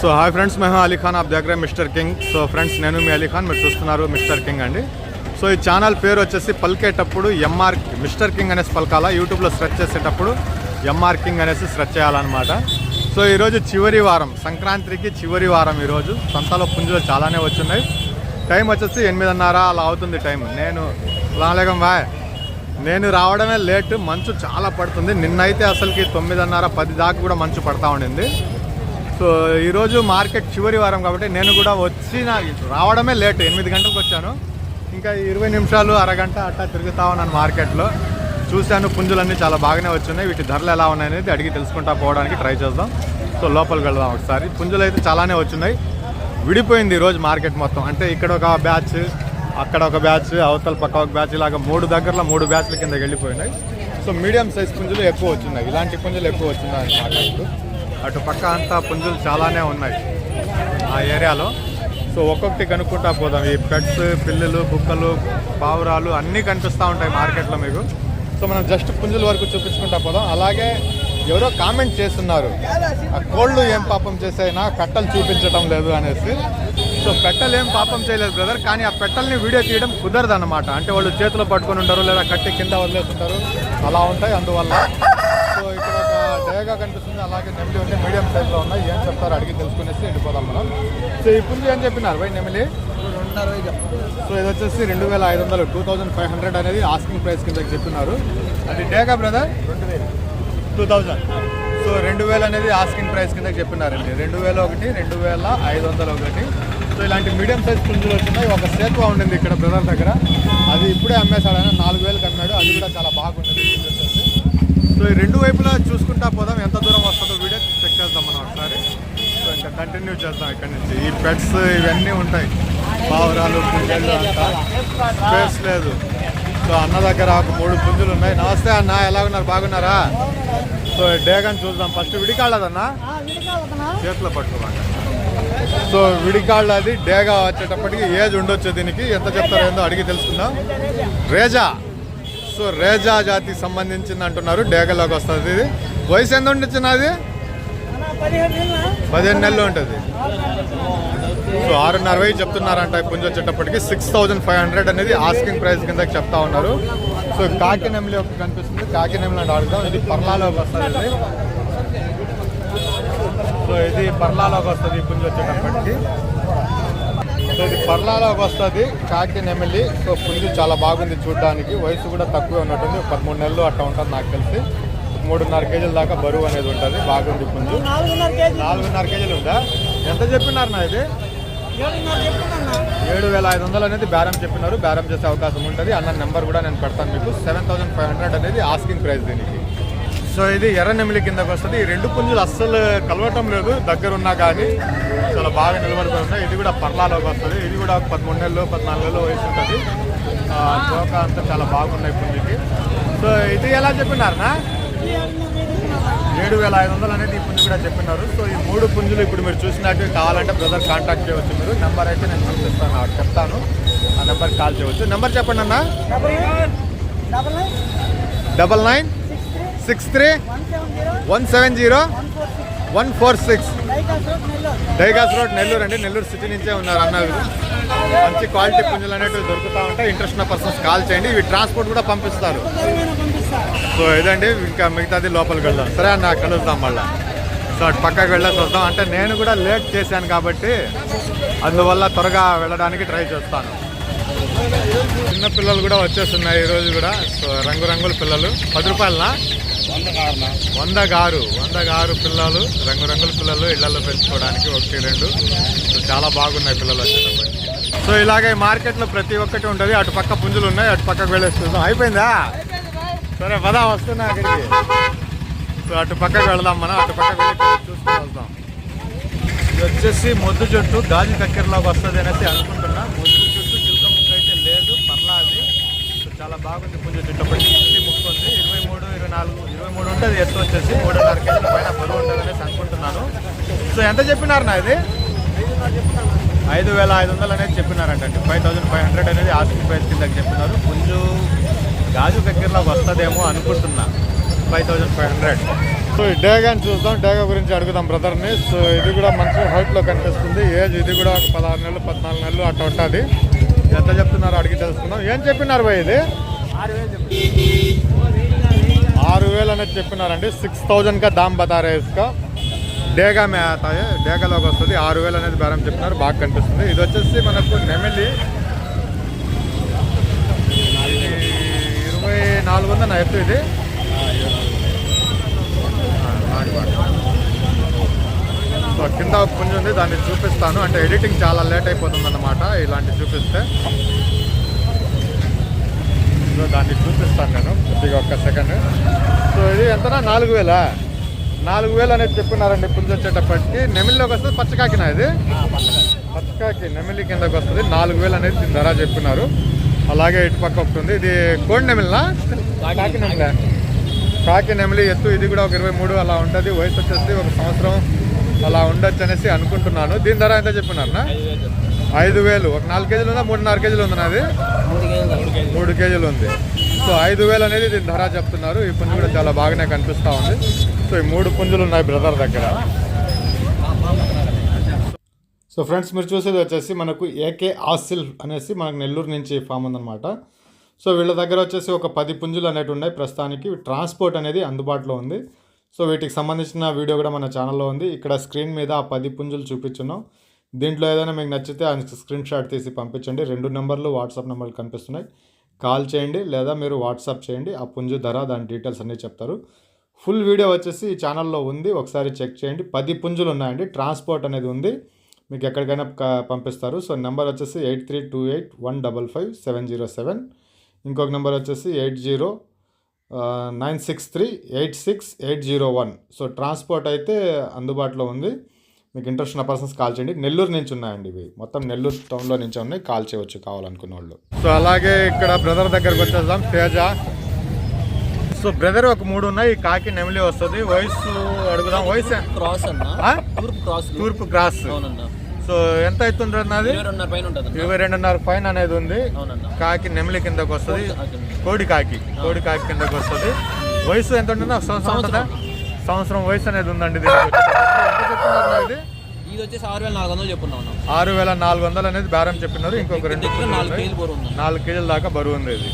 So hi friends మేము Ali Khan of దగ్గర mister king. So friends నేను మీ అలీ ఖాన్ మీరు చూస్తున్నారు మిస్టర్ కింగ్ అండి. సో ఈ ఛానల్ పేరు వచ్చేసి పలికేటప్పుడు ఎంఆర్ మిస్టర్ కింగ్ అనేసి పలకాల. యూట్యూబ్లో సెర్చ్ చేసేటప్పుడు ఎంఆర్ కింగ్ అనేసి సెర్చ్ చేయాలన్నమాట. సో ఈరోజు చివరి వారం సంక్రాంతికి చివరి వారం ఈరోజు సంతలో పుంజులు చాలానే వచ్చున్నాయి. టైం వచ్చేసి ఎనిమిదిన్నర అలా అవుతుంది టైం. నేను అలాగం బాయ్ నేను రావడమే లేట్ మంచు చాలా పడుతుంది. నిన్నైతే అసలుకి తొమ్మిదిన్నర పది దాకా కూడా మంచు పడతా ఉండింది. సో ఈరోజు మార్కెట్ చివరి వారం కాబట్టి నేను కూడా వచ్చిన రావడమే లేట్ ఎనిమిది గంటలకు వచ్చాను. ఇంకా ఇరవై నిమిషాలు అరగంట అట్టా తిరుగుతా ఉన్నాను మార్కెట్లో. చూశాను పుంజులన్నీ చాలా బాగానే వచ్చున్నాయి వీటి ధరలు ఎలా ఉన్నాయనేది అడిగి తెలుసుకుంటా పోవడానికి ట్రై చేద్దాం. సో లోపలికి వెళ్దాం ఒకసారి. పుంజులు అయితే చాలానే వచ్చున్నాయి విడిపోయింది ఈరోజు మార్కెట్ మొత్తం. అంటే ఇక్కడ ఒక బ్యాచ్ అక్కడ ఒక బ్యాచ్ అవతల పక్క ఒక బ్యాచ్ ఇలాగ మూడు దగ్గరలో మూడు బ్యాచ్ల కింద వెళ్ళిపోయినాయి. సో మీడియం సైజ్ పుంజులు ఎక్కువ వచ్చినాయి. ఇలాంటి పుంజులు ఎక్కువ వచ్చినాయి అన్నమాట అటు పక్క అంతా పుంజులు చాలానే ఉన్నాయి ఆ ఏరియాలో. సో ఒక్కొక్కటి కనుక్కుంటా పోదాం. ఈ పెట్స్ పిల్లులు కుక్కలు పావురాలు అన్నీ కనిపిస్తూ ఉంటాయి మార్కెట్లో మీకు. సో మనం జస్ట్ పుంజుల వరకు చూపించుకుంటా పోదాం. అలాగే ఎవరో కామెంట్ చేస్తున్నారు. ఆ కోళ్ళు ఏం పాపం చేసాయినా కట్టలు చూపించడం లేదు అనేసి. సో పెట్టలు ఏం పాపం చేయలేదు బ్రదర్ కానీ ఆ పెట్టల్ని వీడియో తీయడం కుదరదు అనమాట అంటే వాళ్ళు చేతిలో పట్టుకొని ఉంటారు లేదా కట్టి కింద వదిలేస్తుంటారు. అలా ఉంటాయి. అందువల్ల ఒక కనిపిస్తుంది. అలాగే నెమిలి ఉంటే మీడియం సైజ్లో ఉన్నాయి. ఏం చెప్తారో అడిగి తెలుసుకునేసి వెళ్ళిపోదాం మనం. సో ఈ ఏం చెప్పినారు బై నెమిలి? సో ఇది వచ్చేసి రెండు వేల ఐదు వందలు టూ థౌజండ్ ఫైవ్ హండ్రెడ్ అనేది ఆస్కింగ్ ప్రైస్ కింద చెప్పినారు. అది డేగా బ్రదర్ టూ థౌజండ్. సో రెండు వేలు అనేది ఆస్కింగ్ ప్రైస్ కింద చెప్పినారండి. రెండు వేల ఒకటి రెండు వేల ఐదు వందలు ఒకటి. సో ఇలాంటి మీడియం సైజ్ పుంజులు వచ్చినాయి. ఒక సేతువా ఉండింది ఇక్కడ బ్రదర్ దగ్గర. అది ఇప్పుడే అమ్మేశాడు నాలుగు వేలకు అమ్మాడు అది కూడా చాలా బాగుంటుంది సో ఈ రెండు వైపులా చూసుకుంటా పోదాం. ఎంత దూరం వస్తుందో వీడియో చెక్ చేద్దాం మనం ఒకసారి. సో ఇంకా కంటిన్యూ చేద్దాం ఇక్కడ నుంచి. ఈ పెట్స్ ఇవన్నీ ఉంటాయి. పావురాలు పుంజలు అంతా. స్పేస్ లేదు. సో అన్న దగ్గర ఒక మూడు పుంజులు ఉన్నాయి. నమస్తే అన్న ఎలా ఉన్నారు? బాగున్నారా? సో డేగన్ చూద్దాం. ఫస్ట్ విడికాళ్ళదన్నా? చేతిలో పట్టుకోవాలి. సో విడికాళ్ళు అది డేగా వచ్చేటప్పటికి ఏజ్ ఉండొచ్చు దీనికి. ఎంత చెప్తారో ఏందో అడిగి తెలుసుకుందాం. రేజా? సో రేజా జాతికి సంబంధించింది అంటున్నారు. డేగలోకి వస్తుంది ఇది. వయసు ఎంత ఉండొచ్చు నాది? పదిహేను నెలలు ఉంటుంది. సో ఆరున్నర వెయ్యి చెప్తున్నారంట పుంజ వచ్చేటప్పటికి. సిక్స్ థౌజండ్ ఫైవ్ హండ్రెడ్ అనేది ఆస్కింగ్ ప్రైస్ కింద చెప్తా ఉన్నారు. సో కాకినెమ్లి ఒకటి కనిపిస్తుంది. కాకినెమ్లి అంటే అడుగుదాం. ఇది పర్లాలోకి వస్తుంది. సో ఇది పర్లాలోకి వస్తుంది పుంజ వచ్చేటప్పటికి. సో ఇది పర్లాలోకి వస్తుంది కాకి నెమిలి సో పుంజు చాలా బాగుంది చూడడానికి. వయసు కూడా తక్కువే ఉన్నట్టుంది. ఒక పదమూడు నెలలు అట్లా ఉంటుంది నాకు తెలిసి. మూడున్నర కేజీల దాకా బరువు అనేది ఉంటుంది. బాగుంది పుంజు. నాలుగున్నర కేజీ నాలుగున్నర కేజీలు ఉందా? ఎంత చెప్పినారు నా ఇది? ఏడు వేల ఐదు వందలు అనేది బేరం చెప్పినారు. బేరం చేసే అవకాశం ఉంటుంది. అన్న నెంబర్ కూడా నేను పెడతాను మీకు. సెవెన్ థౌసండ్ ఫైవ్ హండ్రెడ్ అనేది ఆస్కింగ్ ప్రైస్ దీనికి. సో ఇది ఎర్ర నెమిలి కిందకు వస్తుంది. ఈ రెండు పుంజులు అస్సలు కలవటం లేదు. దగ్గర ఉన్నా కానీ చాలా బాగా నిలబడుకొని ఉన్నాయి ఇది కూడా పర్లాలోకి వస్తుంది. ఇది కూడా పదమూడు నెలలు పద్నాలుగు నెలలు వయసు ఉంటుంది. జోక అంతా చాలా బాగున్నాయి పుంజుకి. సో ఇది ఎలా చెప్పినారనా? ఏడు వేల ఐదు వందలు అనేది ఈ పుంజు కూడా చెప్పినారు. సో ఈ మూడు పుంజులు ఇప్పుడు మీరు చూసినట్టు కావాలంటే బ్రదర్ కాంటాక్ట్ చేయవచ్చు మీరు. నెంబర్ అయితే నేను చూపిస్తాను చెప్తాను. ఆ నెంబర్కి కాల్ చేయవచ్చు. నెంబర్ చెప్పండి అన్న. Double double nine double nine six three one seven zero one four six. డైగాస్ road Nellore అండి. నెల్లూరు సిటీ నుంచే ఉన్నారు అన్న మంచి క్వాలిటీ పుంజులు అనేవి దొరుకుతూ ఉంటాయి. ఇంట్రెస్ట్ ఉన్న పర్సన్స్ కాల్ చేయండి. ఇవి ట్రాన్స్పోర్ట్ కూడా పంపిస్తారు. సో ఇదండి. ఇంకా మిగతాది లోపలికి వెళ్దాం. సరే అన్న కలుద్దాం మళ్ళీ. సో అటు పక్కకి వెళ్ళేసి వద్దాం. అంటే నేను కూడా లేట్ చేశాను కాబట్టి అందువల్ల త్వరగా వెళ్ళడానికి ట్రై చేస్తాను. చిన్న పిల్లలు కూడా వచ్చేస్తున్నాయి ఈరోజు కూడా. సో రంగురంగుల పిల్లలు. పది రూపాయలనా? వంద గారు వంద గారు పిల్లలు. రంగురంగుల పిల్లలు ఇళ్ళలో పెంచుకోవడానికి ఒకటి రెండు. సో చాలా బాగున్నాయి పిల్లలు వచ్చేటప్పుడు. సో ఇలాగే మార్కెట్లో ప్రతి ఒక్కటి ఉంటుంది. అటు పక్క పుంజులు ఉన్నాయి అటు పక్కకు వెళ్ళేసి చూద్దాం అయిపోయిందా? సరే పదా వస్తున్నా అక్కడికి. సో అటు పక్కకు వెళదాం మనం. అటు పక్కకు వెళ్ళి చూసుకుని వెళ్దాం. ఇది వచ్చేసి మొద్దు చెట్టు గాజు కక్కెరలోకి వస్తుంది అనేసి అనుకుంటున్నా మొద్దు చెట్టు చిలక ముక్క అయితే లేదు పర్లా అది సో చాలా బాగుంది పుంజ చెట్టు ఒకటి ఉంది ఇరవై మూడు ఇరవై నాలుగు ఇరవై మూడు ఉంటుంది ఎత్తు వచ్చేసి మూడున్నర కేజీల పైన బరువు ఉంటుందని అనుకుంటున్నాను. సో ఎంత చెప్పినారు నా ఇది? ఐదు వేల ఐదు వందలు అనేది చెప్పినారంట ఫైవ్ థౌసండ్ ఫైవ్ హండ్రెడ్ అనేది ఆస్కింగ్ ప్రైస్ కిందకి చెప్పినారు. పుంజు గాజు దగ్గరలో వస్తుందేమో అనుకుంటున్నా. Five thousand five hundred. So ఈ డేగాని చూద్దాం. డేగా గురించి అడుగుదాం బ్రదర్ని. సో ఇది కూడా మంచి హైట్లో కనిపిస్తుంది. ఏజ్ ఇది కూడా ఒక పదహారు నెలలు పద్నాలుగు నెలలు అట్లా ఉంటుంది. ఎంత చెప్తున్నారు అడిగి తెలుసుకుందాం. ఏం చెప్పినారు భయ్ ఇది? ఆరు వేలు అనేది చెప్పినారండి. సిక్స్ థౌజండ్ కా దామ్ బతారే ఇసుక. డేగా మేతాయి డేగాలోకి వస్తుంది. ఆరు వేలు అనేది బేరం చెప్పినారు. బాగా కనిపిస్తుంది. ఇది వచ్చేసి మనకు నెమిలి ఇరవై నాలుగు వందల ఎత్తు ఇది. సో కింద ఒక పుంజు ఉంది దాన్ని చూపిస్తాను. అంటే ఎడిటింగ్ చాలా లేట్ అయిపోతుంది అన్నమాట ఇలాంటి చూపిస్తే. సో దాన్ని చూపిస్తాను నేను కొద్దిగా ఒక్క సెకండ్. సో ఇది ఎంతనా? నాలుగు వేలా? నాలుగు వేలు అనేది చెప్పినారండి పుంజు వచ్చేటప్పటికి. నెమిలిలోకి వస్తుంది పచ్చకాకినా ఇది? పచ్చకాకి నెమిలి కిందకి వస్తుంది. నాలుగు వేలు అనేది దీని ధర చెప్పినారు. అలాగే ఇటు పక్క ఒకటి ఇది కోడి నెమిలినా? కాకి నెమిలి కాకి నెమిలి ఎత్తు ఇది కూడా ఒక ఇరవై మూడు అలా ఉంటుంది. వయసు వచ్చేసి ఒక సంవత్సరం అలా ఉండొచ్చు అనేసి అనుకుంటున్నాను. దీని ధర ఎంత చెప్పినారనా ఐదు వేలు. ఒక నాలుగు కేజీలు ఉందా? మూడున్నర కేజీలు ఉంది నాది మూడు కేజీలు ఉంది. సో ఐదు వేలు అనేది దీని ధర చెప్తున్నారు. ఈ పుంజు కూడా చాలా బాగానే కనిపిస్తూ ఉంది. సో ఈ మూడు పుంజులు ఉన్నాయి బ్రదర్ దగ్గర. సో ఫ్రెండ్స్ మీరు చూసేది వచ్చేసి మనకు ఏకే ఆసిల్ అనేసి మనకు నెల్లూరు నుంచి ఫామ్ ఉందన్నమాట. సో వీళ్ళ దగ్గర వచ్చేసి ఒక పది పుంజులు అనేవి ఉన్నాయి ప్రస్తుతానికి ట్రాన్స్పోర్ట్ అనేది అందుబాటులో ఉంది. సో వీటికి సంబంధించిన వీడియో కూడా మన ఛానల్లో ఉంది. ఇక్కడ స్క్రీన్ మీద ఆ పది పుంజులు చూపించున్నాం. దీంట్లో ఏదైనా మీకు నచ్చితే ఆ స్క్రీన్ షాట్ తీసి పంపించండి. రెండు నెంబర్లు వాట్సాప్ నెంబర్లు కనిపిస్తున్నాయి. కాల్ చేయండి లేదా మీరు వాట్సాప్ చేయండి. ఆ పుంజు ధర దాని డీటెయిల్స్ అన్నీ చెప్తారు. ఫుల్ వీడియో వచ్చేసి ఈ ఛానల్లో ఉంది. ఒకసారి చెక్ చేయండి. పది పుంజులు ఉన్నాయండి. ట్రాన్స్పోర్ట్ అనేది ఉంది. మీకు ఎక్కడికైనా పంపిస్తారు. సో నెంబర్ వచ్చేసి eight three two eight one double five seven zero seven. ఇంకొక నెంబర్ వచ్చేసి eight zero nine six three eight six eight zero one. So transport అయితే అందుబాటులో ఉంది. మీకు ఇంట్రెస్ట్ ఉన్న పర్సన్స్ కాల్ చేయండి. నెల్లూరు నుంచి ఉన్నాయండి ఇవి. మొత్తం నెల్లూరు టౌన్లో నుంచి ఉన్నాయి. కాల్ చేయవచ్చు కావాలనుకున్న వాళ్ళు. సో అలాగే ఇక్కడ బ్రదర్ దగ్గరకు వచ్చేద్దాం. తేజ. సో బ్రదర్ ఒక మూడు ఉన్నాయి. కాకి నెమిలి వస్తుంది. వయసు అడుగుదాం. వయసు? క్రాస్ అన్న? తూర్పు క్రాస్. తూర్పు క్రాస్. అవునన్న. సో ఎంత అవుతుంది నాది? ఇరవై రెండున్నర పైన అనేది ఉంది. కాకి నెమిలి కిందకు వస్తుంది. కోడి కాకి కోడి కాకి. కిందకు వస్తుంది. వయసు ఎంత ఉంటుందో సంవత్సరం ఉంటుందా? సంవత్సరం వయసు అనేది ఉందండి ఇది ఇది వచ్చేసి ఆరు వేల నాలుగు వందలు ఆరు వేల నాలుగు వందలు అనేది బేరం చెప్పినారు. ఇంకొక రెండు నాలుగు. కేజీలు నాలుగు దాకా బరువు ఉంది ఇది.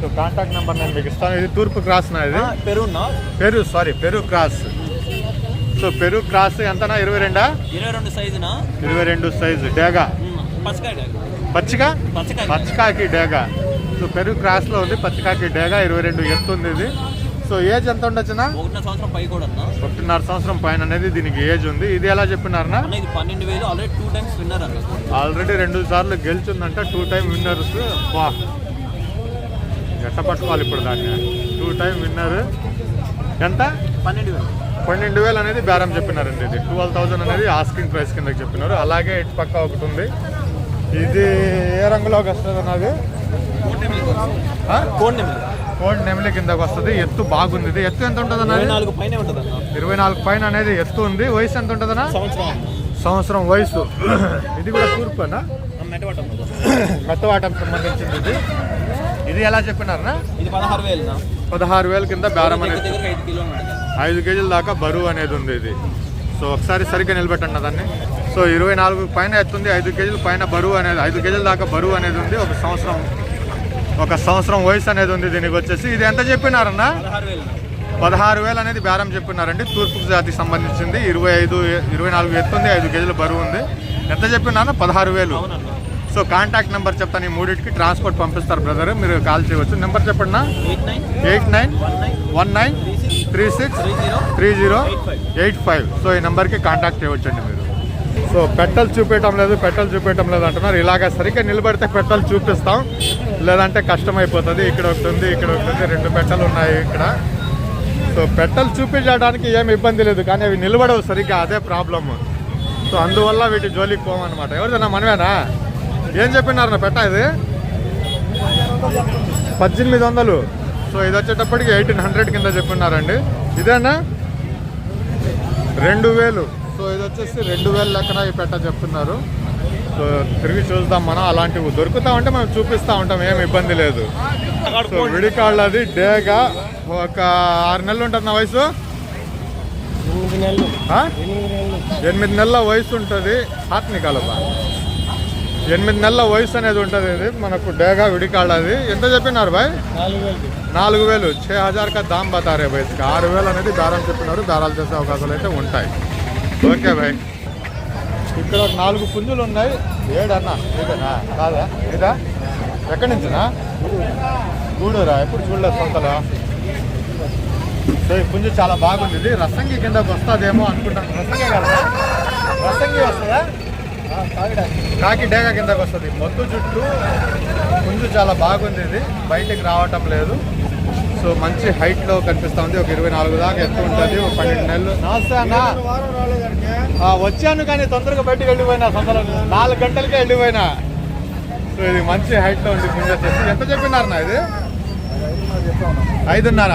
సో కాంటాక్ట్ నెంబర్ నేను మీకు ఇస్తాను. ఇది తూర్పు క్రాస్ నా ఇది. పెరున్నా? పెరు సారీ పెరు క్రాస్. సో పెరు క్రాస్ ఎంతనా? ఇరవై రెండా? ఇరవై రెండు సైజున? ఇరవై రెండు సైజు. డేగా? పచ్చిగా పచ్చకాయ పచ్చకాకి డేగా. సో పెరుగు క్రాస్లో ఉంది పచ్చకాకి డేగా ఇరవై రెండు ఎత్తు ఉంది ఇది. సో ఏజ్ ఎంత ఉండొచ్చునా? ఒకటిన్నర సంవత్సరం పైన అనేది దీనికి ఏజ్ ఉంది. ఇది ఎలా చెప్పినారనా? పన్నెండు వేలు already two times winner already రెండు సార్లు గెలిచిందంట టూ టైం విన్నర్స్. బా. ఎట్ట పట్టుకోవాలి ఇప్పుడు దాన్ని. Two time winner. ఎంత? పన్నెండు వేలు. పన్నెండు వేలు అనేది బేరం చెప్పినారండి ఇది. ట్వెల్వ్ థౌజండ్ అనేది ఆస్కింగ్ ప్రైస్ కిందకి చెప్పినారు. అలాగే ఇటు పక్క ఒకటి ఉంది. ఇది ఏ రంగులోకి వస్తుంది అన్నది? కోడి నెమిలి కిందకి వస్తుంది. ఎత్తు బాగుంది ఇది. ఎత్తు ఎంత ఉంటుంది ఇరవై అన్నది నాలుగు పైన ఉంటుంది అన్న. ఇరవై నాలుగు పైన అనేది ఎత్తు ఉంది. వయసు ఎంత ఉంటుందన్నా సంవత్సరం అన్న. సంవత్సరం. వయసు. ఇది కూడా మెట్టపట్టం కదా. మెత్తవాటం సంబంధించింది ఇది. ఇది ఎలా చెప్పినారనా పదహారు వేలు అన్న. కింద బేరం అనేది ఐదు కేజీల దాకా బరువు అనేది ఉంది ఇది. సో ఒకసారి సరిగ్గా నిలబెట్టండి దాన్ని. సో ఇరవై నాలుగు పైన ఎత్తుంది ఐదు కేజీల పైన బరువు అనేది ఐదు కేజీల దాకా బరువు అనేది ఉంది. ఒక సంవత్సరం ఒక సంవత్సరం వయసు అనేది ఉంది దీనికి వచ్చేసి. ఇది ఎంత చెప్పినారన్నా? పదహారు వేలు అనేది బేరం చెప్పినారండి. తూర్పు జాతికి సంబంధించింది. ఇరవై ఐదు ఇరవై నాలుగు ఎత్తుంది ఐదు కేజీల బరువు ఉంది. ఎంత చెప్పినారన్నా? పదహారు వేలు. సో కాంటాక్ట్ నెంబర్ చెప్తాను ఈ మూడింటికి. ట్రాన్స్పోర్ట్ పంపిస్తారు బ్రదర్. మీరు కాల్ చేయవచ్చు. నెంబర్ చెప్పండి eight nine. One nine. Three six three zero eight five. So ఈ నెంబర్కి కాంటాక్ట్ చేయవచ్చండి మీరు. సో పెట్టలు చూపించడం లేదు పెట్టలు చూపించడం లేదు అంటున్నారు. ఇలాగ సరిగ్గా నిలబడితే పెట్టలు చూపిస్తాం. లేదంటే కష్టం అయిపోతుంది ఇక్కడ ఒకటి ఉంది ఇక్కడ ఒకటి ఉంది రెండు పెట్టలు ఉన్నాయి ఇక్కడ. సో పెట్టలు చూపించడానికి ఏమి ఇబ్బంది లేదు కానీ అవి నిలబడవు సరిగ్గా అదే ప్రాబ్లమ్. సో అందువల్ల వీటి జోలికి పోమన్నమాట. ఎవరిదన్నా మనమేనా? ఏం చెప్పినారు నా పెట్ట ఇది? పద్దెనిమిది వందలు. సో ఇది వచ్చేటప్పటికి ఎయిటీన్ హండ్రెడ్ కింద చెప్పినారండి ఇదేనా? రెండు వేలు. సో ఇది వచ్చేసి రెండు వేల లెక్కన ఈ పెట్ట చెప్తున్నారు. సో తిరిగి చూద్దాం మనం. అలాంటివి దొరుకుతా ఉంటే మనం చూపిస్తూ ఉంటాం. ఏం ఇబ్బంది లేదు. సో విడికాళ్ళది డేగా ఒక ఆరు నెలలు ఉంటుంది నా వయసు? ఎనిమిది నెలలు. వయసు ఉంటుంది. హాట్ నికాలబ్బా ఎనిమిది నెలల వయసు అనేది ఉంటుంది ఇది. మనకు డేగా విడికాళ్ళది ఎంత చెప్పినారు బాయ్? నాలుగు వేలు. ఛే హజార్ కా దామ్ బతారే వయసుకి ఆరు వేలు అనేది దారాలు చెప్పినారు. దారాలు చేసే అవకాశాలు అయితే ఉంటాయి. ఓకే బాయ్ ఇక్కడ నాలుగు పుంజులు ఉన్నాయి. ఏడన్నా? ఏదన్నా కాదా? ఏదా? ఎక్కడి నుంచినా? గూడూరా? ఎప్పుడు చూడలేదు సొంతలో. సో ఈ పుంజు చాలా బాగుంది ఇది రసంగి కిందకు వస్తుందేమో అనుకుంటాను. రసంగి కదా? రసంగి వస్తుందా కాకి డేగ కిందకు వస్తుంది. మొద్దు చుట్టూ ముందు చాలా బాగుంది ఇది. బయటికి రావటం లేదు. సో మంచి హైట్లో కనిపిస్తా ఉంది ఒక ఇరవై నాలుగు దాకా ఎత్తు ఉంటుంది. ఒక పన్నెండు నెలలు. నమస్తే వచ్చాను కానీ తొందరగా బయటకు వెళ్ళిపోయినా సొంతలో నాలుగు గంటలకే వెళ్ళిపోయినా. సో ఇది మంచి హైట్లో ఉంది. పుంజ వచ్చేసి ఎంత చెప్పినారు నా ఇది? ఐదున్నర.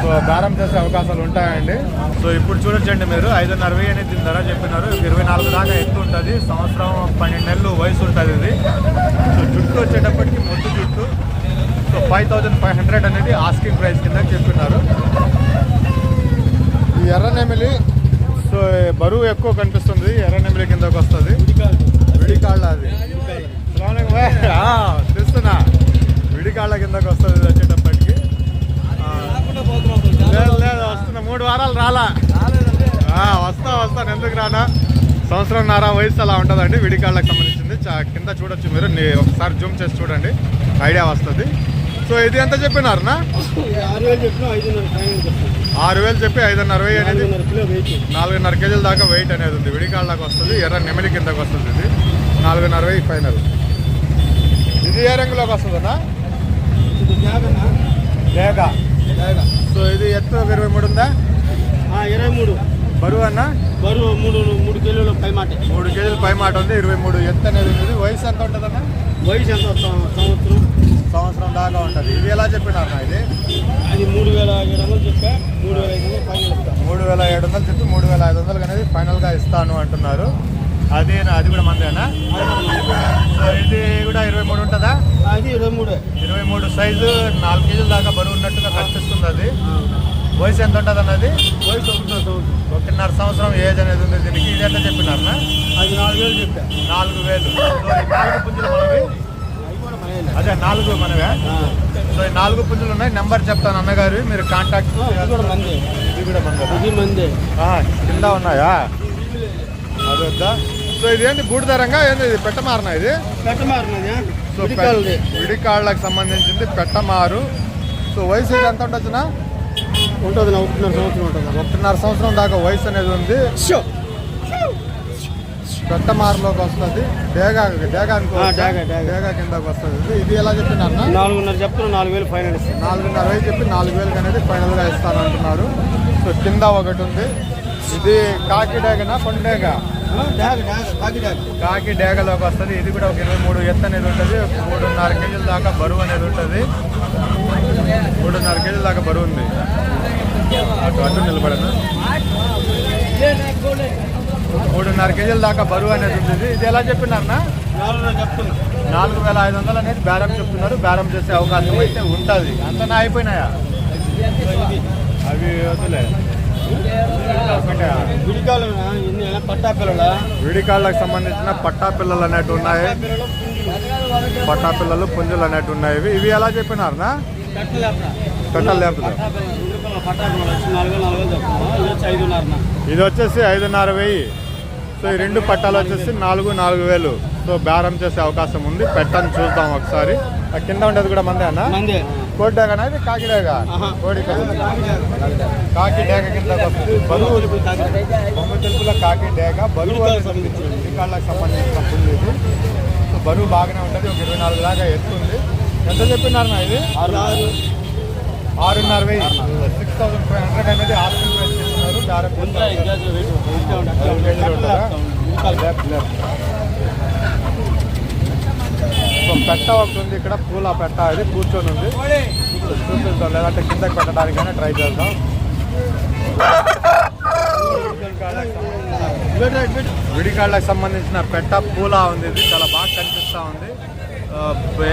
సో బేరం చేసే అవకాశాలు ఉంటాయండి. సో ఇప్పుడు చూడొచ్చండి మీరు. ఐదున్నర వెయ్యి అనేది దీని ధర చెప్పినారు. ఇరవై నాలుగు దాకా ఎత్తు ఉంటుంది. సంవత్సరం పన్నెండు నెలలు వయసు ఉంటుంది ఇది. సో జుట్టు వచ్చేటప్పటికి మొద్దు జుట్టు. So five thousand five hundred అనేది ఆస్కింగ్ ప్రైస్ కింద చెప్పినారు. ఈ ఎర్రనెమిలి సో బరువు ఎక్కువ కనిపిస్తుంది. ఎర్రనెమిలి కిందకు వస్తుంది. విడికాళ్ళ అది. తెలుస్తున్నా విడికాళ్ళ కిందకు వస్తుంది ఇది వచ్చేటప్పటికి ఆ, లేదు లేదు వస్తున్నా మూడు వారాలు రాలా? వస్తా వస్తాను ఎందుకు రానా? సంవత్సరం నారా వయసు అలా ఉంటుందండి విడికాళ్ళకి సంబంధించింది. చా- కింద చూడొచ్చు మీరు ఒకసారి జూమ్ చేసి చూడండి ఐడియా వస్తుంది. సో ఇది ఎంత చెప్పినారునా? ఆరు వేలు ఆరు చెప్పి ఐదున్నర వెయ్యి అనేది. నాలుగున్నర కేజీల దాకా వెయిట్ అనేది ఉంది. విడికాళ్ళకి వస్తుంది ఎర్ర నెమిలి కిందకి వస్తుంది ఇది. నాలుగున్నర వెయ్యి ఫైనల్. ఇది ఏ రంగులోకి వస్తుందన్నా? లేక సో ఇది ఎత్తు ఇరవై మూడు ఉందా? ఇరవై మూడు. బరువు అన్న? బరువు మూడు మూడు కిలోలు పై మాట. మూడు కేజీలు పై మాట ఉంది. ఇరవై మూడు ఎత్తు అనేది ఉంది. వయసు ఎంత ఉంటుందన్న వయసు ఎంత సంవత్సరం. సంవత్సరం దాకా ఉంటుంది. ఇది ఎలా చెప్పినారు ఇది? అది మూడు వేల ఏడు వందలు చెప్పా. మూడు వేల ఐదు వందలు ఫైనల్ మూడు వేల ఏడు వందలు చెప్పి మూడు వేల ఐదు వందలు అనేది ఫైనల్గా ఇస్తాను అంటున్నారు. అది అది కూడా మందేనా సో ఇది కూడా ఇరవై మూడు ఉంటుందా? అది ఇరవై మూడు. ఇరవై మూడు సైజు నాలుగు కేజీల దాకా బరువు ఉన్నట్టుగా కనిపిస్తుంది అది. వయసు ఎంత ఉంటుంది అన్నది? వయసు ఒకటిన్నర సంవత్సరం. ఒకటిన్నర సంవత్సరం ఏజ్ అనేది ఉంది. దీనికి ఇది ఎంత చెప్పినారనా అది నాలుగు వేలు చెప్పా. నాలుగు వేలు. నాలుగు పుంజులు మనవి? అదే నాలుగు మనవే? సో ఈ నాలుగు పుంజులు ఉన్నాయి. నెంబర్ చెప్తాను అన్నగారు. మీరు కాంటాక్ట్ ఇది కూడా మందే. కింద ఉన్నాయా? అది వద్దా? సో ఇది ఏంటి బూడిదరంగా ఏంది ఇది? పెట్టమారనా ఇది? పెట్టమారినది సో విడికాళ్ళకి సంబంధించింది పెట్టమారు. సో వయసు ఎంత ఉండొచ్చునా ఉంటుంది ఒకటిన్నర సంవత్సరం ఉంటుంది. ఒకటిన్నర సంవత్సరం దాకా వయసు అనేది ఉంది. పెట్టమారులోకి వస్తుంది. డేగా డేగా. డేగా, కిందకి వస్తుంది. ఇది. ఎలా చెప్పినారనా నాలుగున్నర చెప్తున్నా నాలుగు వేలు ఫైనల్ ఇస్తాను నాలుగున్నర వేలు చెప్పి నాలుగు వేలకు అనేది ఫైనల్గా ఇస్తాను అంటున్నారు సో కింద ఒకటి ఉంది. ఇది కాకి డేగనా కొండ డేగా? డాగ్ డాగ్ కాకి డాగ్. కాకి డేగలోకి వస్తుంది. ఇది కూడా ఒక ఇరవై మూడు ఎత్తు అనేది ఉంటుంది. మూడున్నర కేజీల దాకా బరువు అనేది ఉంటుంది. మూడున్నర కేజీల దాకా బరువు ఉంది. అటు అటు నిలబడను. మూడున్నర కేజీల దాకా బరువు అనేది ఉంటుంది ఇది ఎలా చెప్తున్నా. నాలుగు వేల ఐదు వందలు అనేది బేరం చెప్తున్నారు. బేరం చేసే అవకాశం అయితే ఉంటుంది. అంతనా అయిపోయినాయా? అవి పిల్లల విడికాళ్ళకు సంబంధించిన పట్టా పిల్లలు అనేవి ఉన్నాయి. పట్టా పిల్లలు పుంజులు అనేవి ఉన్నాయి. ఇవి ఎలా చెప్పినారనా పెట్టలు లేపుతారు ఇది వచ్చేసి ఐదున్నర వెయ్యి. సో ఈ రెండు పట్టాలు వచ్చేసి నాలుగు నాలుగు వేలు. సో బేరం చేసే అవకాశం ఉంది. పెట్టని చూద్దాం ఒకసారి. కింద ఉండేది కూడా మందే అన్న? మందే. కోడిడేగనా ఇది కాకిడేగా ఆహా. కోడి కాకి డేగ. కింద బరువు బొమ్మ తెలుపుల కాకి డేగ. బరువు సంబంధించిన పుల్లు ఇది. సో బరువు బాగానే ఉంటుంది. ఒక ఇరవై నాలుగు దాకా ఎత్తుంది. ఎంత చెప్పినారు ఇది? ఆరున్నర వెయ్యి సిక్స్ థౌసండ్ ఫైవ్ హండ్రెడ్ అనేది ఆస్కింగ్ ప్రైస్ సో పెట్ట ఒకటి ఉంది ఇక్కడ పూల పెట్ట అది కూర్చొని ఉంది చూపిస్తాం లేదంటే కిందకి పెట్టడానికైనా ట్రై చేద్దాం విడికాళ్ళకి సంబంధించిన పెట్ట పూల ఉంది ఇది చాలా బాగా కనిపిస్తా ఉంది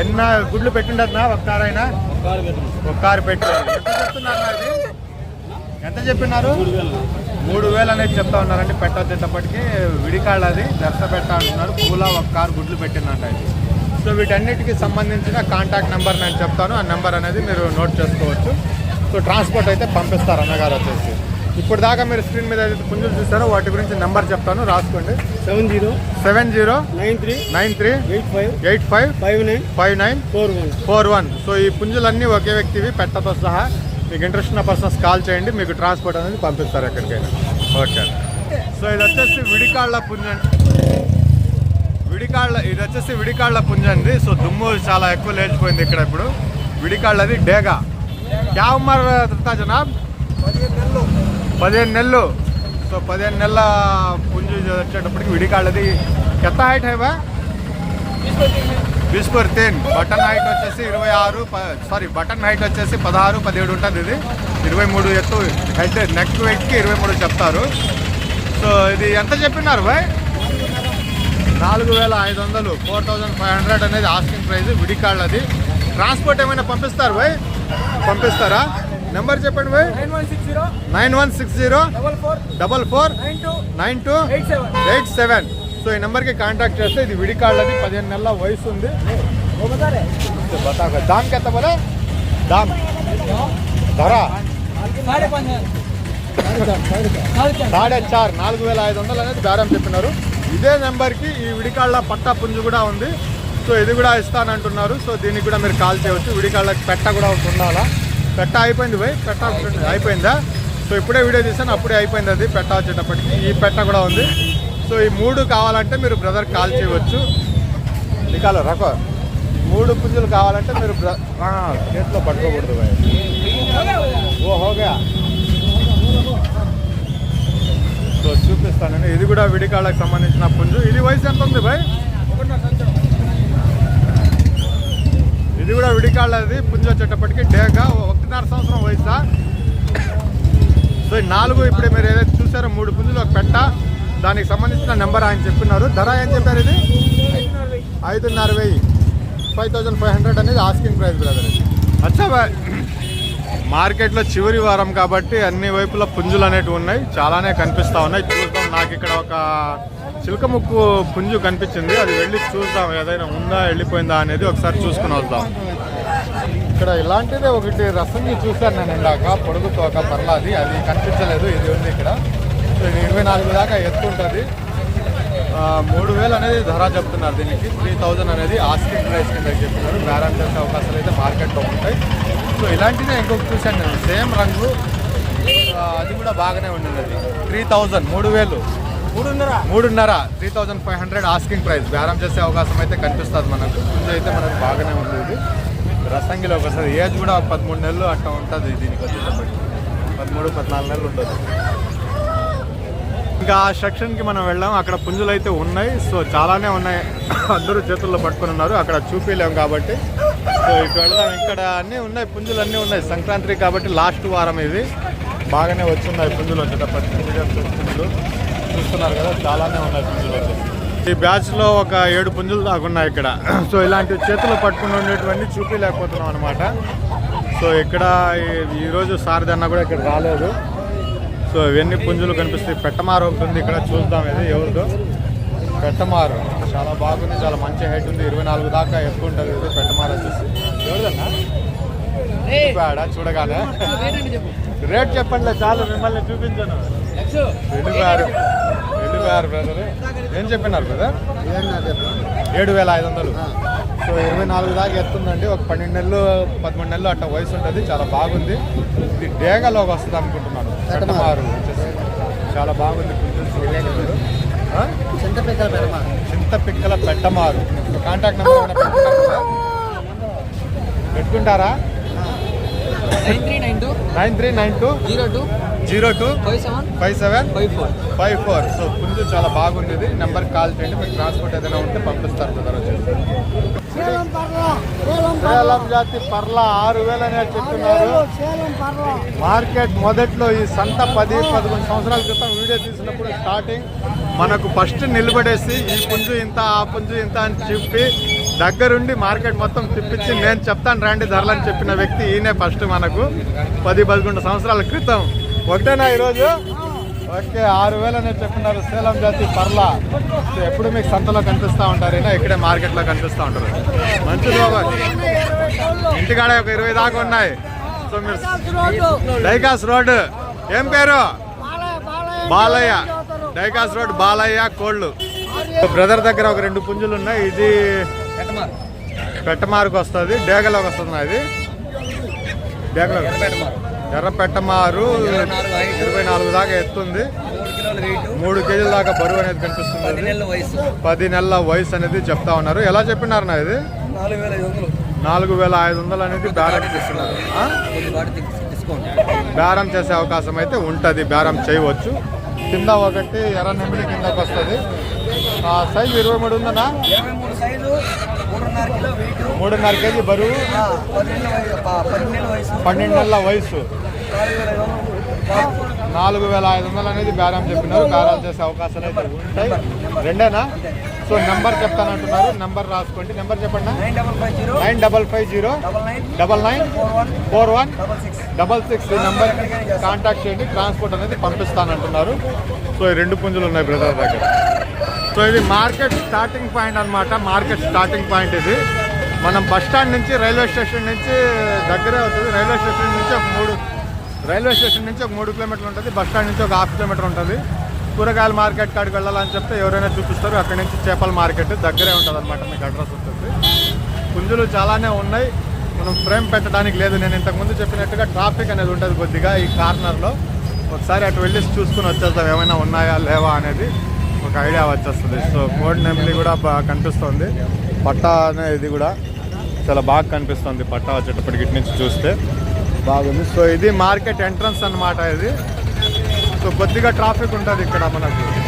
ఎన్న గుడ్లు పెట్టిండదునా ఒక్కరైనా కారు పెట్టండి. ఒక్కసారి పెట్టి ఎంత చెప్తున్నారు ఇది ఎంత చెప్పినారు? మూడు వేలు అనేది చెప్తా ఉన్నారండి పెట్ట వచ్చేటప్పటికి విడికాళ్ళు అది దర్శ పెట్ట అంటున్నారు. పూల ఒక కారు గుడ్లు పెట్టిందంట ఇది సో వీటన్నిటికి సంబంధించిన కాంటాక్ట్ నెంబర్ నేను చెప్తాను. ఆ నెంబర్ అనేది మీరు నోట్ చేసుకోవచ్చు. సో ట్రాన్స్పోర్ట్ అయితే పంపిస్తారు అన్నగారు వచ్చేసి. ఇప్పుడు దాకా మీరు స్క్రీన్ మీద ఏదైతే పుంజులు చూస్తారో వాటి గురించి నెంబర్ చెప్తాను రాసుకోండి. Seven zero seven zero nine three nine three eight five eight five five nine five nine four one four one. So ఈ పుంజులన్నీ ఒకే వ్యక్తివి పెట్టతో సహా మీకు ఇంట్రెస్ట్ ఉన్న పర్సన్స్ కాల్ చేయండి మీకు ట్రాన్స్పోర్ట్ అనేది పంపిస్తారు ఎక్కడికైనా. ఓకే. సో ఇది వచ్చేసి విడికాళ్ళ పుంజ విడికాళ్ళ ఇది వచ్చేసి విడికాళ్ళ పుంజ అండి. సో దుమ్ము చాలా ఎక్కువ లేచిపోయింది ఇక్కడ ఇప్పుడు. విడికాళ్ళది డేగా. క్యా ఉమ్మర్ జనాబ్ పదిహేను నెలలు. సో పదిహేను నెలల పుంజు వచ్చేటప్పటికి విడికాళ్ళది ఎంత హైట్ హైవా బిస్పర్ తేన్ బటన్ హైట్ వచ్చేసి ఇరవై ఆరు సారీ బటన్ హైట్ వచ్చేసి పదహారు పదిహేడు ఉంటుంది ఇది. ఇరవై మూడు ఎత్తు హెడ్ నెక్ వెయిట్కి ఇరవై మూడు చెప్తారు. సో ఇది ఎంత చెప్పినారు బాయ్ నాలుగు వేల ఐదు వందలు. ఫోర్ థౌజండ్ ఫైవ్ హండ్రెడ్ అనేది ఆస్కింగ్ ప్రైస్ విడికాళ్ళది ట్రాన్స్పోర్ట్ ఏమైనా పంపిస్తారు బాయ్ పంపిస్తారా? నెంబర్ చెప్పండి boy nine one six zero. Double four. Nine two. Eight seven. So ఈ నెంబర్కి కాంటాక్ట్ చేస్తే ఇది విడి పదిహేను నెలల వయసు ఉంది. దానికి ఎంత బలే దామ్ ధర. సాడే చార్. నాలుగు వేల ఐదు వందలు అనేది బేరం చెప్పినారు. ఇదే నెంబర్కి ఈ విడికాళ్ళ పట్టా పుంజు కూడా ఉంది. సో ఇది కూడా ఇస్తానంటున్నారు. సో దీనికి కూడా మీరు కాల్ చేయవచ్చు. విడికాళ్ళకి పెట్ట కూడా ఉండాలా? పెట్ట అయిపోయింది పోయి పెట్ట అయిపోయిందా సో ఇప్పుడే వీడియో తీసాను అప్పుడే అయిపోయింది అది పెట్ట వచ్చేటప్పటికి. ఈ పెట్ట కూడా ఉంది. సో ఈ మూడు కావాలంటే మీరు బ్రదర్ కాల్ చేయవచ్చు. నికాలో రకో. మూడు పుంజులు కావాలంటే మీరు బ్ర- చేతిలో పట్టుకోకూడదు భయ్ ఓ హోగా. సో చూపిస్తానండి ఇది కూడా విడికాళ్ళకి సంబంధించిన పుంజు. ఇది వయసు ఎంత ఉంది భయ్ ఇది కూడా విడికాళ్ళది. పుంజు వచ్చేటప్పటికి డేగా ఒకటిన్నర సంవత్సరం వయసా. సో నాలుగు ఇప్పుడు మీరు ఏదైతే చూసారో మూడు పుంజులు ఒక పెట్ట. దానికి సంబంధించిన నెంబర్ ఆయన చెప్పినారు ధర ఏం చెప్పారు ఇది? ఐదున్నర వెయ్యి. ఫైవ్ థౌజండ్ ఫైవ్ హండ్రెడ్ అనేది ఆస్కింగ్ ప్రైస్ బ్రదర్ అచ్చా బాయ్. మార్కెట్లో చివరి వారం కాబట్టి అన్ని వైపుల పుంజులు అనేటివి ఉన్నాయి. చాలానే కనిపిస్తూ ఉన్నాయి. చూద్దాం నాకు ఇక్కడ ఒక చిలక ముక్కు పుంజు కనిపించింది. అది వెళ్ళి చూద్దాం ఏదైనా ఉందా వెళ్ళిపోయిందా అనేది ఒకసారి చూసుకుని వద్దాం. ఇక్కడ ఇలాంటిదే ఒకటి రసంగి చూశాను నేను ఇందాక పొడుగు తోక పర్లాది అది కనిపించలేదు ఇది ఉంది ఇక్కడ. ఇరవై నాలుగు దాకా ఎత్తుంటుంది మూడు వేలు అనేది ధర చెప్తున్నారు దీనికి. త్రీ థౌజండ్ అనేది ఆస్కింగ్ ప్రైస్ కింద చెప్తున్నారు. బేరం చేసే అవకాశాలు అయితే మార్కెట్లో ఉంటాయి. సో ఇలాంటిదే ఇంకొక చూశాను నేను. సేమ్ రంగు అది కూడా బాగానే ఉండింది అది. త్రీ థౌజండ్ మూడు వేలు. మూడున్నర. మూడున్నర. Three thousand five hundred asking price బేరం చేసే అవకాశం అయితే కనిపిస్తుంది మనకు. ముందు అయితే మనకు బాగానే ఉంటుంది ఇది రసంగిలో ఒకసారి ఏజ్ కూడా పదమూడు నెలలు అట్లా ఉంటుంది దీనికి వచ్చేటప్పటికి. పదమూడు పద్నాలుగు నెలలు ఉంటుంది. ఇంకా ఆ సెక్షన్కి మనం వెళ్ళాం. అక్కడ పుంజులు అయితే ఉన్నాయి. సో చాలానే ఉన్నాయి. అందరూ చేతుల్లో పట్టుకుని ఉన్నారు. అక్కడ చూపించలేము కాబట్టి. సో ఇక్కడ వెళ్దాం. ఇక్కడ అన్నీ ఉన్నాయి. పుంజులు అన్నీ ఉన్నాయి. సంక్రాంతి కాబట్టి లాస్ట్ వారం ఇది. బాగానే వచ్చున్నాయి పుంజులు వచ్చేటప్పటికి. పుంజులు చూస్తున్నారు కదా చాలానే ఉన్నాయి పుంజులు వచ్చేసి ఈ బ్యాచ్లో ఒక ఏడు పుంజులు దాకా ఉన్నాయి ఇక్కడ. సో ఇలాంటి చేతులు పట్టుకుని ఉండేటువంటి చూపించలేకపోతున్నాం అనమాట సో ఇక్కడ ఈ- ఈరోజు అన్న కూడా ఇక్కడ రాలేదు. సో ఇవన్నీ పుంజులు కనిపిస్తాయి? పెట్టమారు ఒకటి ఇక్కడ చూద్దాం ఇది ఎవరిదో. పెట్టమారు. చాలా బాగుంది చాలా మంచి హైట్ ఉంది. ఇరవై నాలుగు దాకా ఎక్కువ ఉంటుంది ఇది పెట్టమారు వచ్చేసి. ఎవరిదన్నా? బేడా చూడగానే. రేట్ చెప్పండి చాలు మిమ్మల్ని చూపించాను. వెళ్ళిపోయారు వెళ్ళిపోయారు బ్రదర్ ఏం చెప్పినారు బ్రదర్ ఏడు వేల ఐదు వందలు. సో ఇరవై నాలుగు దాకా ఎత్తుందండి. ఒక పన్నెండు నెలలు పదమూడు నెలలు అట్లా వయసు ఉంటుంది. చాలా బాగుంది. ఇది డేగలోకి వస్తుంది అనుకుంటున్నాను. చెట్టమారు వచ్చేసి. చాలా బాగుంది పెడమ చింత పిక్కల పెట్టమారు కాంటాక్ట్ నెంబర్ పెట్టుకుంటారా? Nine three nine two. Nine three nine two. Zero two. Zero two. Five seven. Five seven. Five four. Five four. So పుంజు చాలా బాగుంది ఇది నెంబర్ కాల్ చేయండి మీకు ట్రాన్స్పోర్ట్ ఏదైనా ఉంటే పంపిస్తారు బ్రదర్ వచ్చేసి సేలం జాతి పర్ల ఆరు వేలు అనేది చెప్తున్నారు. మార్కెట్ మొదట్లో ఈ సంత పది పదకొండు సంవత్సరాల క్రితం వీడియో తీసినప్పుడు స్టార్టింగ్ మనకు ఫస్ట్ నిలబడేసి ఈ పుంజు ఇంత ఆ పుంజు ఇంత అని చెప్పి దగ్గరుండి మార్కెట్ మొత్తం తిప్పించి నేను చెప్తాను రండి ధరలని చెప్పిన వ్యక్తి ఈయనే ఫస్ట్ మనకు. పది పదకొండు సంవత్సరాల క్రితం. ఒకటేనా ఈరోజు? ఓకే ఆరు వేలు అనేది సేలం జాతి పర్ల. ఎప్పుడు మీకు సంతలో కనిపిస్తూ ఉంటారు ఈయన? ఇక్కడే మార్కెట్లో కనిపిస్తూ ఉంటారు. మంచి బాబా. ఇంటికాడ ఒక ఇరవై దాకా ఉన్నాయి. సో మీరు డైకాస్ రోడ్ ఏం పేరు? బాలయ్య. డైకాస్ రోడ్ బాలయ్య కోళ్ళు. బ్రదర్ దగ్గర ఒక రెండు పుంజులు ఉన్నాయి. ఇది పెట్టమారుకు వస్తుంది డేగలోకి వస్తుంది ఇది డేగలో ఎర్ర పెట్టమారు ఇరవై నాలుగు దాకా ఎత్తుంది. మూడు కేజీల దాకా బరువు అనేది కనిపిస్తుంది. పది నెలల వయసు అనేది చెప్తా ఉన్నారు. ఎలా చెప్పినారు నా ఇది నాలుగు వేల ఐదు వందలు అనేది బేరం చేస్తున్నారు బేరం చేసే అవకాశం అయితే ఉంటుంది. బేరం చేయవచ్చు. కింద ఒకటి ఎర్ర నెమిలి కిందకి వస్తుంది సైజు ఇరవై మూడు ఉందనా ఇరవై మూడు సైజు మూడున్నర కిలో వెయిట్ మూడున్నర కేజీ బరువు. పన్నెండు నెలల వయసు. నాలుగు వేల ఐదు వందలు. అనేది బేరం చెప్పినారు. బేరం చేసే అవకాశాలు అయితే ఉంటాయి. రెండేనా? సో నెంబర్ చెప్తానంటున్నారు నెంబర్ రాసుకోండి. నెంబర్ చెప్పండి. Nine double five zero. Double nine. Four one. Double six. ఈ నెంబర్ కాంటాక్ట్ చేయండి. ట్రాన్స్పోర్ట్ అనేది పంపిస్తానంటున్నారు సో ఈ రెండు పుంజులు ఉన్నాయి బ్రదర్ దగ్గర. సో ఇది మార్కెట్ స్టార్టింగ్ పాయింట్ అన్నమాట. మార్కెట్ స్టార్టింగ్ పాయింట్ ఇది. మనం బస్ స్టాండ్ నుంచి రైల్వే స్టేషన్ నుంచి దగ్గరే అవుతుంది. రైల్వే స్టేషన్ నుంచి ఒక మూడు రైల్వే స్టేషన్ నుంచి ఒక మూడు కిలోమీటర్లు ఉంటుంది. బస్ స్టాండ్ నుంచి ఒక హాఫ్ కిలోమీటర్ ఉంటుంది. కూరగాయల మార్కెట్ కాడికి వెళ్ళాలని చెప్తే ఎవరైనా చూపిస్తారు. అక్కడి నుంచి చేపల మార్కెట్ దగ్గరే ఉంటుంది అనమాట మీకు అడ్రస్ ఉంటుంది పుంజులు చాలానే ఉన్నాయి. మనం ఫ్రేమ్ పెట్టడానికి లేదు. నేను ఇంతకుముందు చెప్పినట్టుగా ట్రాఫిక్ అనేది ఉంటుంది కొద్దిగా ఈ కార్నర్లో. ఒకసారి అటు వెళ్ళి చూసుకుని వచ్చేస్తాం ఏమైనా ఉన్నాయా లేవా అనేది. ఒక ఐడియా వచ్చేస్తుంది. సో కోడ్ నెంబర్ కూడా బాగా కనిపిస్తుంది. పట్టా అనేది కూడా చాలా బాగా కనిపిస్తుంది పట్టా వచ్చేటప్పటికి ఇటు నుంచి చూస్తే. బాగుంది. సో ఇది మార్కెట్ ఎంట్రన్స్ అన్నమాట ఇది. సో కొద్దిగా ట్రాఫిక్ ఉంటుంది ఇక్కడ మనకు. ఇది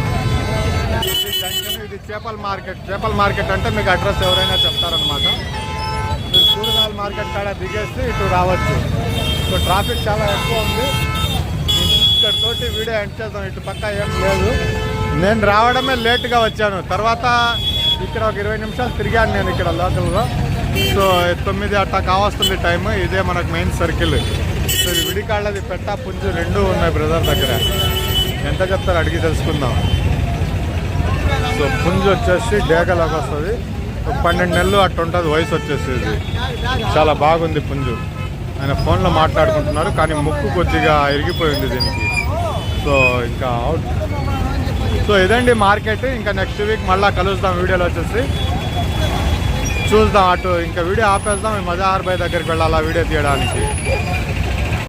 ఇది చేపల మార్కెట్. చేపల మార్కెట్ అంటే మీకు అడ్రస్ ఎవరైనా చెప్తారనమాట మీరు కూరగాయల మార్కెట్ కాడ దిగేసి ఇటు రావచ్చు. సో ట్రాఫిక్ చాలా ఎక్కువ ఉంది. ఇక్కడ తోటి వీడియో ఎండ్ చేద్దాం. ఇటు పక్క ఏం లేదు. నేను రావడమే లేట్గా వచ్చాను. తర్వాత ఇక్కడ ఒక ఇరవై నిమిషాలు తిరిగాను నేను ఇక్కడ లోకల్లో. సో తొమ్మిది అట్టా కావస్తుంది టైం ఇదే మనకు మెయిన్ సర్కిల్ సో ఇది విడికాళ్ళది పెట్ట పుంజు రెండు ఉన్నాయి బ్రదర్ దగ్గర. ఎంత చెప్తారు అడిగి తెలుసుకుందాం. సో పుంజు వచ్చేసి డేగలాగా వస్తుంది. పన్నెండు నెలలు అట్టు ఉంటుంది వయసు వచ్చేసి ఇది. చాలా బాగుంది పుంజు. ఆయన ఫోన్లో మాట్లాడుకుంటున్నారు కానీ ముక్కు కొద్దిగా ఇరిగిపోయింది దీనికి. సో ఇంకా అవుట్ సో ఇదండి మార్కెట్. ఇంకా నెక్స్ట్ వీక్ మళ్ళీ కలుస్తాం వీడియోలో వచ్చేసి. చూద్దాం అటు ఇంకా వీడియో ఆపేద్దాం. ఈ మజాహార్ బాయ్ దగ్గరికి వెళ్ళాలి ఆ వీడియో తీయడానికి.